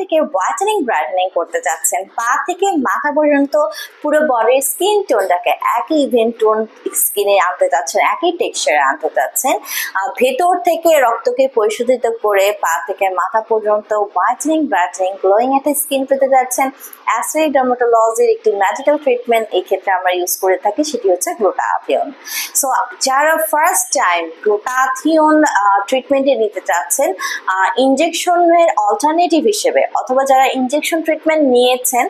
থেকে whitening brightening করতে যাচ্ছেন। পা থেকে মাথা পর্যন্ত পুরো বডির স্কিন টোনটাকে একই ইভেন টোন স্কিনে আনতে যাচ্ছেন একই টেক্সচারে আনতে যাচ্ছেন। আহ, ভেতর থেকে রক্তকে পরিশোধিত করে পা থেকে মাথা পর্যন্ত হোয়াইটেনিং ব্রাইটেনিং গ্লোয়িং একটা স্কিন পেতে যাচ্ছেন। অ্যাসিড ডার্মাটোলজির একটি ম্যাজিক্যাল ট্রিটমেন্ট এই ক্ষেত্রে আমরা ইউজ করে থাকি সেটি হচ্ছে গ্লুটাথিয়ন সো যারা ফার্স্ট টাইম গ্লুটাথিয়ন ট্রিটমেন্টে নিতে চাচ্ছেন ইনজেকশনের অল্টারনেটিভ হিসেবে অথবা যারা ইনজেকশন ট্রিটমেন্ট নিয়েছেন,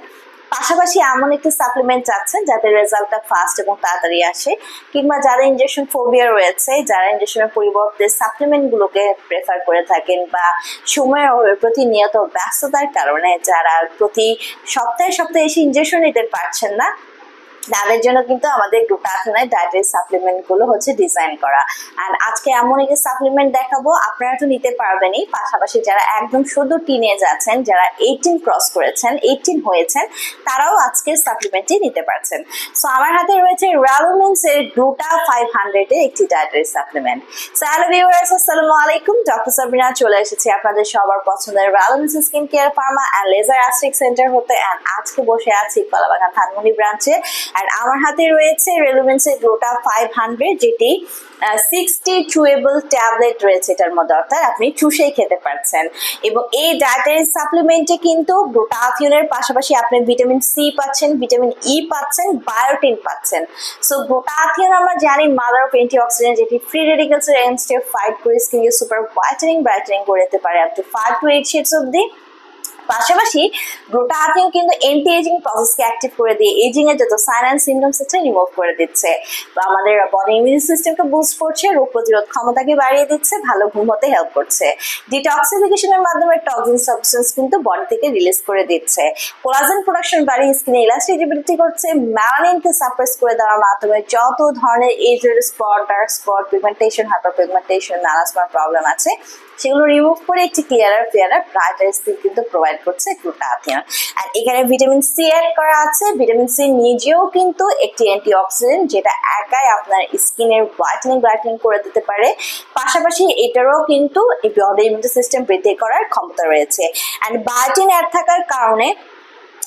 পাশাপাশি এমন একটি সাপ্লিমেন্ট চাচ্ছেন যাতে রেজাল্টটা ফাস্ট এবং তাড়াতাড়ি আসে, কিংবা যারা ইনজেকশন ফোবিয়া রয়েছে, যারা ইনজেকশনের পরিবর্তে সাপ্লিমেন্টগুলোকে প্রেফার করে থাকেন বা সময়ের অভাবে প্রতিনিয়ত ব্যস্ততার কারণে যারা প্রতি সপ্তাহে সপ্তাহে এসে ইনজেকশন নিতে পারছেন না তাদের জন্য কিন্তু আমাদের গ্লুটাথিনের ডায়েটারি সাপ্লিমেন্টগুলো হচ্ছে ডিজাইন করা। আর আজকে এমন একটি সাপ্লিমেন্ট দেখাবো, আপনারা তো নিতে পারবেনই। পাশাপাশি যারা একদম শুধু টিনেজ আছেন, যারা এইটিন ক্রস করেছেন এইটিন হয়েছেন, তারাও আজকের সাপ্লিমেন্টটি নিতে পারছেন। সো আমার হাতে রয়েছে র্যালোমেন্স এর গ্লুটা ফাইভ হান্ড্রেড এর একটি dietary supplement so hello viewers আসসালামু আলাইকুম। ডক্টর সাবিনা চলে এসেছি আপনাদের সবার পছন্দের র্যালোমেন্স skin care pharma and laser aesthetic centre হতে। অ্যান্ড আজকে বসে আছি কলাবাগান ধানমন্ডি ব্রাঞ্চে আর আমার হাতে রয়েছে রেলুমেন্সের গ্লোটা ফাইভ হান্ড্রেড যেটি সিক্সটি চুয়েবল ট্যাবলেট রয়েছে এটার মধ্যে, অর্থাৎ আপনি চুষেই খেতে পারছেন। এবং এই ডায়েটারি সাপ্লিমেন্টে কিন্তু গ্লুটাথিয়নের পাশাপাশি আপনি ভিটামিন সি পাচ্ছেন ভিটামিন ই পাচ্ছেন বায়োটিন পাচ্ছেন। সো গ্লুটাথিয়ন আমরা জানি মাদার অফ অ্যান্টিঅক্সিডেন্ট যেটি ফ্রি রেডিকেলসের এগেনস্টে ফাইট করে স্কিনকে সুপার হোয়াইটেনিং ব্রাইটেনিং করে দিতে পারে up to five to eight shades অব্দি পাশাপাশি গ্লুটাথিয়ন কিন্তু এন্টি এজিং প্রসেসকে অ্যাক্টিভ করে দিয়ে এজিং এর যত সাইন অ্যান্ড সিমটমস আছে রিমুভ করে দিচ্ছে। বা আমাদের বডি ইমিউন সিস্টেমকে বুস্ট করছে, রোগ প্রতিরোধ ক্ষমতাকে বাড়িয়ে দিচ্ছে, ভালো ঘুম হতে হেল্প করছে। ডিটক্সিফিকেশনের মাধ্যমে টক্সিন সাবস্টেন্স কিন্তু বডি থেকে রিলিজ করে দিচ্ছে। কোলাজেন প্রোডাকশন বাড়িয়ে স্কিনে ইলাস্টিসিটি করছে ম্যালানিনকে সাপ্রেস করে দেওয়ার মাধ্যমে যত ধরনের এজের spot dark spot pigmentation hyper pigmentation melasma problem আছে সেগুলো রিমুভ করে একটি ক্লিয়ারার ক্লিয়ারার ব্রাইটার স্কিন কিন্তু প্রোভাইড করছে গ্লুটাথিয়ন আর এখানে ভিটামিন সি অ্যাড করা আছে। ভিটামিন সি নিজেও কিন্তু একটি অ্যান্টি অক্সিডেন্ট যেটা একাই আপনার স্কিনের হোয়াইটেনিং ব্রাইটেনিং করে দিতে পারে। পাশাপাশি এটারও কিন্তু বডি ইমিউন সিস্টেম বৃদ্ধি করার ক্ষমতা রয়েছে। অ্যান্ড বায়োটিন অ্যাড থাকার কারণে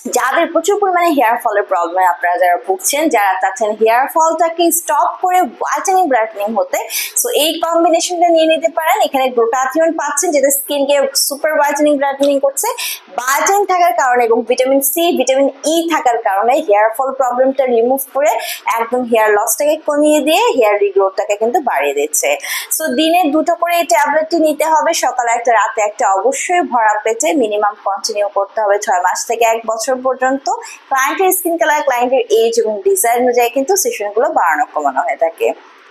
যাদের প্রচুর পরিমাণে হেয়ার ফলের প্রবলেম আপনারা যারা ভুগছেন, যারা চাচ্ছেন হেয়ার ফলটাকে স্টপ করে হোয়াইটেনিং ব্রাইটেনিং হতে সো এই কম্বিনেশনটা নিয়ে নিতে পারেন। এখানে গ্লুটাথিয়ন পাচ্ছেন, যেটা স্কিনকে সুপার হোয়াইটেনিং ব্রাইটেনিং করছে। বায়োটিন থাকার কারণে এবং ভিটামিন সি ভিটামিন ই থাকার কারণে হেয়ার ফল প্রবলেমটা রিমুভ করে একদম হেয়ার লসটাকে কমিয়ে দিয়ে হেয়ার রিগ্রোথটাকে কিন্তু বাড়িয়ে দিচ্ছে। সো দিনে দুটো করে এই ট্যাবলেটটি নিতে হবে। সকালে একটা, রাতে একটা অবশ্যই ভরা পেটে। মিনিমাম কন্টিনিউ করতে হবে ছয় মাস থেকে এক বছর পর্যন্ত ক্লায়েন্টের স্কিন কালার ক্লায়েন্টের এজ এবং ডিজাইন অনুযায়ী কিন্তু সেশনগুলো বাড়ানো কমানো হয়ে থাকে।